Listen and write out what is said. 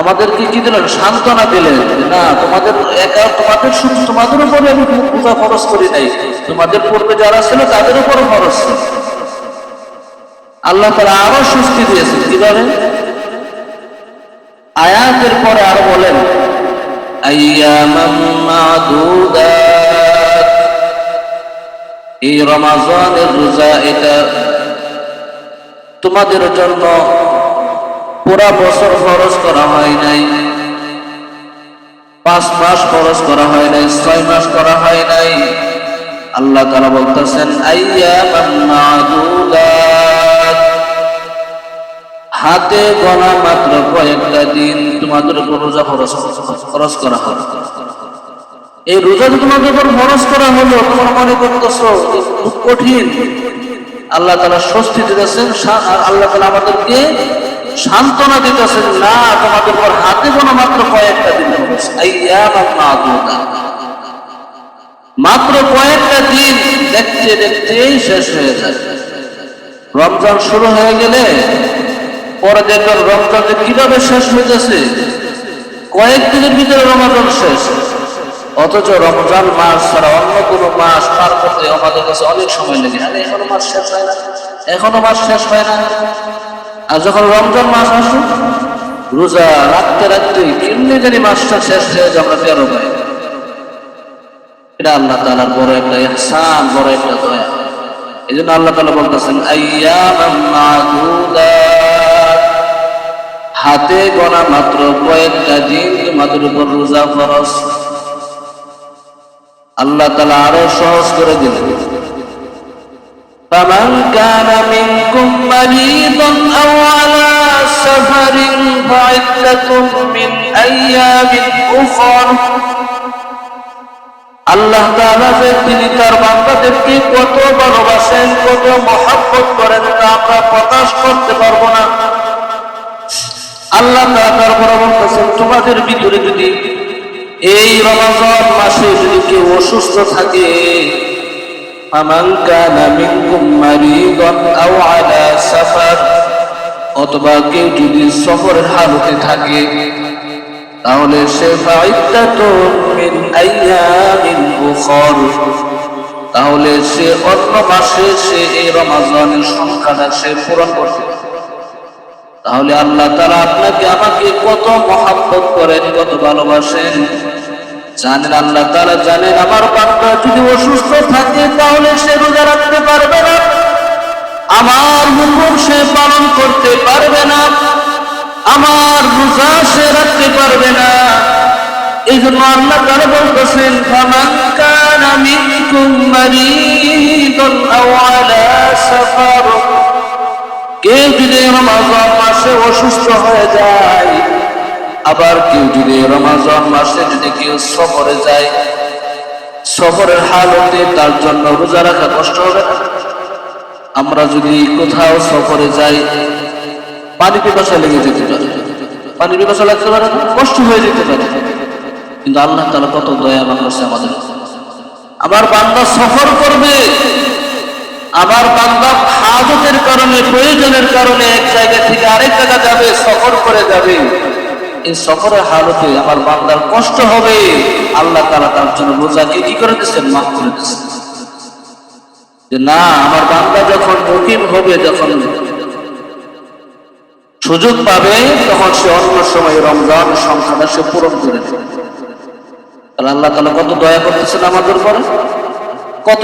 আমাদেরকে কি দিলেন? সান্ত্বনা দিলেন না, তোমাদের একা, তোমাদের শুধু তোমাদের উপরে আমি পূজা খরচ করি নাই। তোমাদের পূর্বে যারা ছিল, তাদের উপরও খরচ আল্লাহ তারা আরও সুস্থি দিয়েছেন। কীভাবে আয়াতের পরে আরও বলেন এই রমাজানের রোজা এটা তোমাদের জন্য পুরা বছর খরচ করা হয় নাই। পাঁচ মাস খরচ করা হয় নাই, ছয় মাস করা হয় নাই। আল্লাহ তারা বলতেছেন হাতে গলা মাত্র কয়েকটা দিন তোমাদের উপর রোজা খরচ খরচ করা হয় এই রোজা যে তোমাদের উপর খরচ করা হলো, তোমার মনে করতেছ, খুব কঠিন। আল্লাহ তালা স্বস্তি দিতেছেন আল্লাহ তালা আমাদেরকে সান্ত্বনা দিতেছেন না, তোমাদের উপর হাতে গোনা মাত্র কয়েকটা দিন মাদুদাত। মাত্র কয়েকটা দিন দেখতে দেখতেই শেষ হয়ে যায়। রমজান শুরু হয়ে গেলে পরে দেখবেন রমজান কীভাবে শেষ যাচ্ছে কয়েকদিনের ভিতরে রমজান শেষ। অথচ রমজান মাস ছাড়া অন্য কোনো মাস পার করতে আমাদের কাছে অনেক সময় লেগে এখনও মাস শেষ হয় না, এখনও মাস শেষ হয় না। আর যখন রমজান মাস আসুক রোজা রাখতে রাখতে কেমনি জানি মাসটা শেষ হয়ে আমরা তেরো পাই। এটা আল্লাহ তালার বড় একটা ইহসান, বড় একটা দয়া। এই জন্য আল্লাহ তালা বলতেছেন। হাতে গোনা মাত্র কয়েকটা দিন তোমাদের উপর রোজা ফরজ? আল্লাহ তালা আরও সহজ করে দিলেন। فمن كان منكم مريضا أو على سفر فعدة من أيام أخر আল্লাহ তাআলা যে তিনি তার বান্দাদেরকে কত ভালোবাসেন কত মহাব্বত করেন তা আমরা প্রকাশ করতে পারবো না আল্লাহ তাআলা তারপরে বলতেছেন তোমাদের ভিতরে যদি এই রমজান মাসে যদি কেউ অসুস্থ থাকে ফামান কানা মিনকুম মারিদান আও আলা সাফার অথবা কেউ যদি সফরের হালতে থাকে, তাহলে সে তাহলে সে অন্য মাসে সে এই রমাজানের সংখ্যাটা সে পূরণ করতে তাহলে আল্লাহ তারা আপনাকে আমাকে কত মহাব্বত করেন, কত ভালোবাসেন। জানেন আল্লাহ তারা জানেন, আমার বান্দা যদি অসুস্থ পালন করতে পারবে না, আমার রোজা সে রাখতে পারবে না এই জন্য আল্লাহ তারা বলতেছেন কেউ যদি রমাজান মাসে অসুস্থ হয়ে যায়, আবার কেউ যদি রমাজান মাসে যদি কেউ সফরে যায়, সফরের হালতে তার জন্য রোজা রাখা কষ্ট হবে না? আমরা যদি কোথাও সফরে যাই, পানি পিপাসা লেগে যেতে পারে। পানি পিপাসা লাগতে পারে কষ্ট হয়ে যেতে পারে। কিন্তু আল্লাহ তালা কত দয়া করছে আমাদের। আমার বান্দা সফর করবে। আবার বান্দা হাজতের কারণে, প্রয়োজনের কারণে এক জায়গা থেকে আরেক জায়গা যাবে, সফর করে যাবে। এই সফরের হালতে আমার বান্দার কষ্ট হবে। আল্লাহ তালা তার জন্য রোজাকে কি করে দিচ্ছেন মাফ করে দিচ্ছেন যে না, আমার বান্দা যখন মুকিম হবে, যখন সুযোগ পাবে, তখন সে অন্য সময় রমজান সংখ্যাটা সে পূরণ করে তাহলে আল্লাহ তালা কত দয়া করতেছেন আমাদের পরে কত